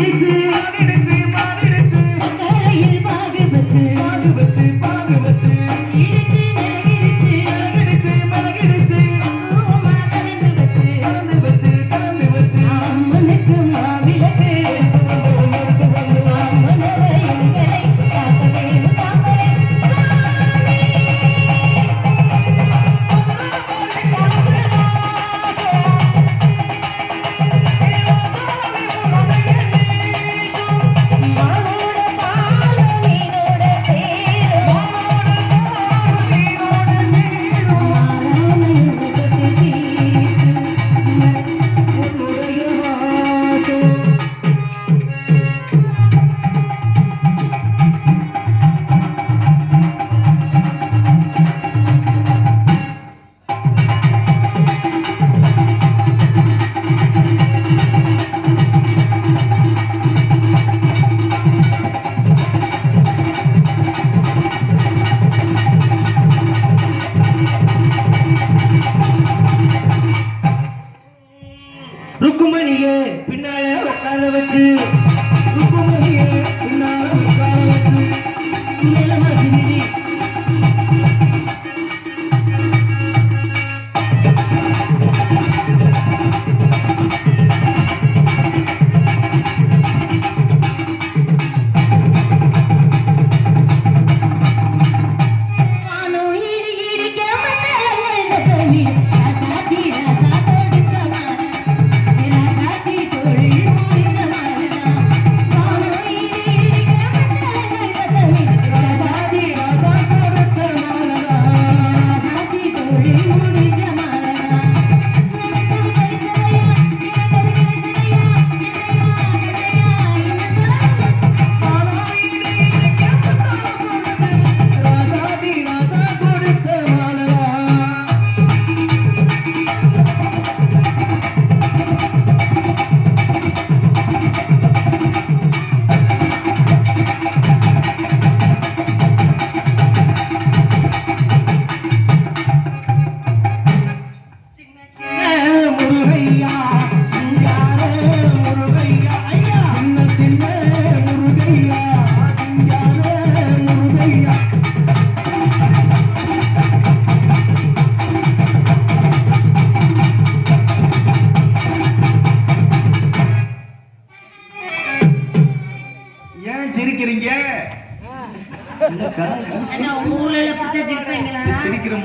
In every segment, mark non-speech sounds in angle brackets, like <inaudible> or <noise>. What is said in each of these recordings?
waited to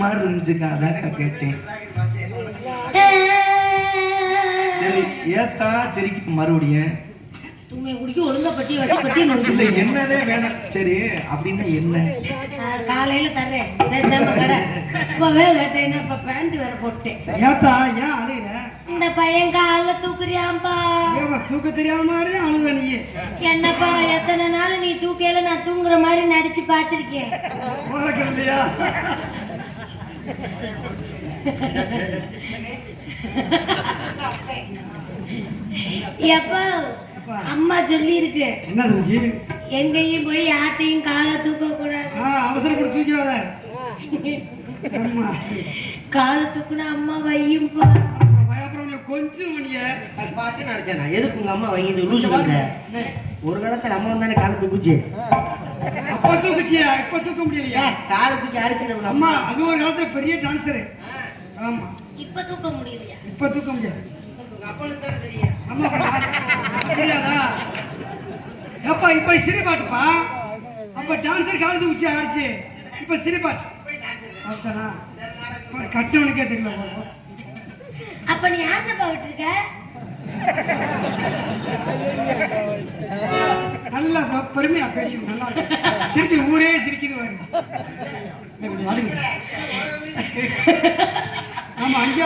மாதிரி இருந்துச்சுக்கா அதான் கேட்டேன். சரி ஏத்தா சிரிக்க மறுபடியும் என்னதே வேணாம். சரி அப்படின்னா என்ன? காலையில தர்றேன். பேண்ட் வேற போட்டேன். ஏத்தா ஏன் அழுகிற? இந்த பையன் காலைல தூக்குறியாம்பா. தூக்க தெரியாத மாதிரி அழுக நீ. என்னப்பா எத்தனை நாள் நீ தூக்கையில நான் தூங்குற மாதிரி நடிச்சு பார்த்திருக்கேன். எப்பா அம்மா சொல்லி இருக்கு என்ன சொல்லுச்சு எங்கேயும் போய் யார்ட்டையும் காலை தூக்க கூடாது ஆ அவசரப்பட்டு தூக்கிறாத காலை தூக்குனா அம்மா பயப்புறம் கொஞ்சம் அது பாட்டு நினைச்சேன் நான். எதுக்கு உங்க அம்மா வாங்கி ஒரு காலத்துல அம்மா தானே காலத்து குச்சி அப்ப தூக்குச்சியா? இப்ப தூக்க முடியலையா? காலத்துக்கு அடிச்சிடும் அம்மா அது ஒரு காலத்துல பெரிய டான்சரு ஆமா. இப்ப தூக்க முடியலையா? இப்ப தூக்க முடியாது. எப்பா இப்ப சிரி பாட்டுப்பா அப்ப டான்சர் காலத்து உச்சி ஆடிச்சு இப்ப சிரி பாட்டு அதுதானா இப்ப கட்டவனுக்கே தெரியல. அப்ப? நீ விட்டுருக்க நல்லா பெருமையா பேசி நல்லா இருக்கு. ஊரே சிரிக்குது ஆமா அங்கே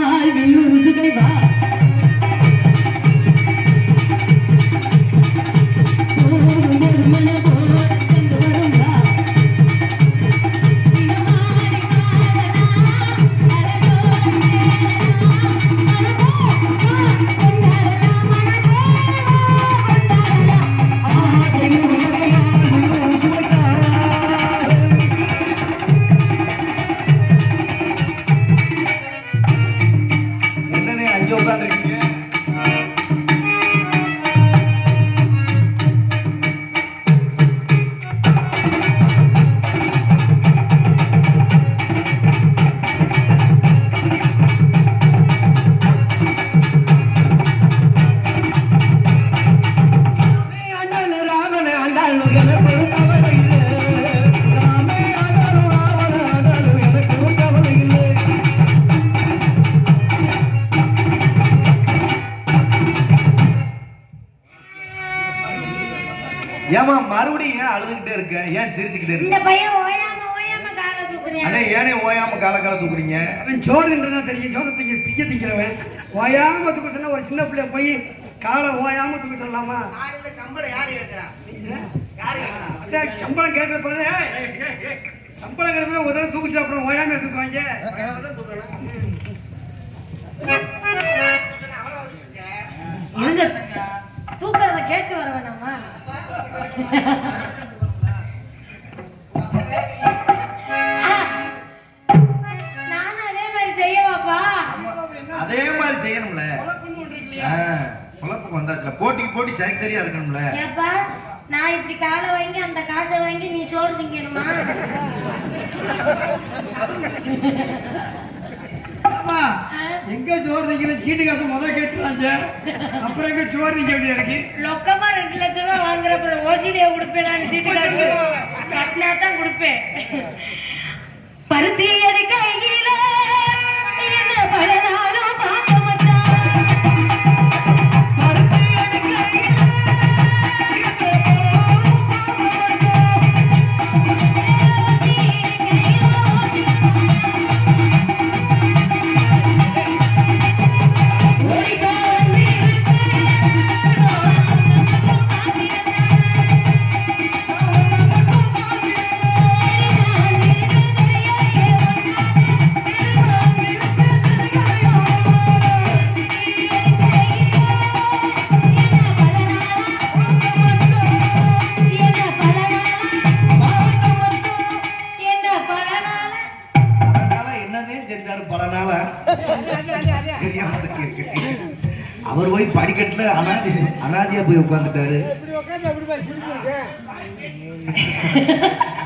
வாழ்வில் சுகை வா. ஏமா மறுபடியும் ஏன் அழுதுகிட்டே இருக்க? ஏன் சிரிச்சுக்கிட்டே இருக்க? அண்ணே ஏனே ஓயாம கால கால தூக்குறீங்க? அவன் தெரியும். சோறு திங்க பிக்க திங்கிறவன். ஓயாம ஒரு சின்ன பிள்ளை போய் காலை ஓயாம தூக்க சொல்லலாமா சம்பளம் யார் கேட்கறா சம்பளம் கேட்கிற பிறகு சம்பளம் கேட்கறது ஒரு தடவை தூக்கிச்சு அப்புறம் ஓயாம தூக்குவாங்க இருங்க தூக்குறத கேட்டு வர வேணாமா? அதே மாதிரி செய்யவாப்பா. அதே மாதிரி செய்யணும்ல. குழப்பம் வந்தாச்சுல. போட்டிக்கு போட்டி சரி சரியா இருக்கணும்ல. ஏப்பா நான் இப்படி காலை வாங்கி அந்த காசை வாங்கி நீ சோறு திங்கணுமா? எங்க சோறு திங்கிற? சீட்டு காசு முத கேட்டுறாங்க அப்புறம் எங்க சோறு திங்க வேண்டியா இருக்கு? லொக்கமா ரெண்டு லட்ச ரூபா வாங்குறப்ப ஓசிலிய கொடுப்பேன் சீட்டு காசு. கட்டினா தான் கொடுப்பேன். பருத்தி அவர் போய் படிக்கட்டுல அனாதி அனாதியா போய் உட்காந்துட்டாரு <laughs>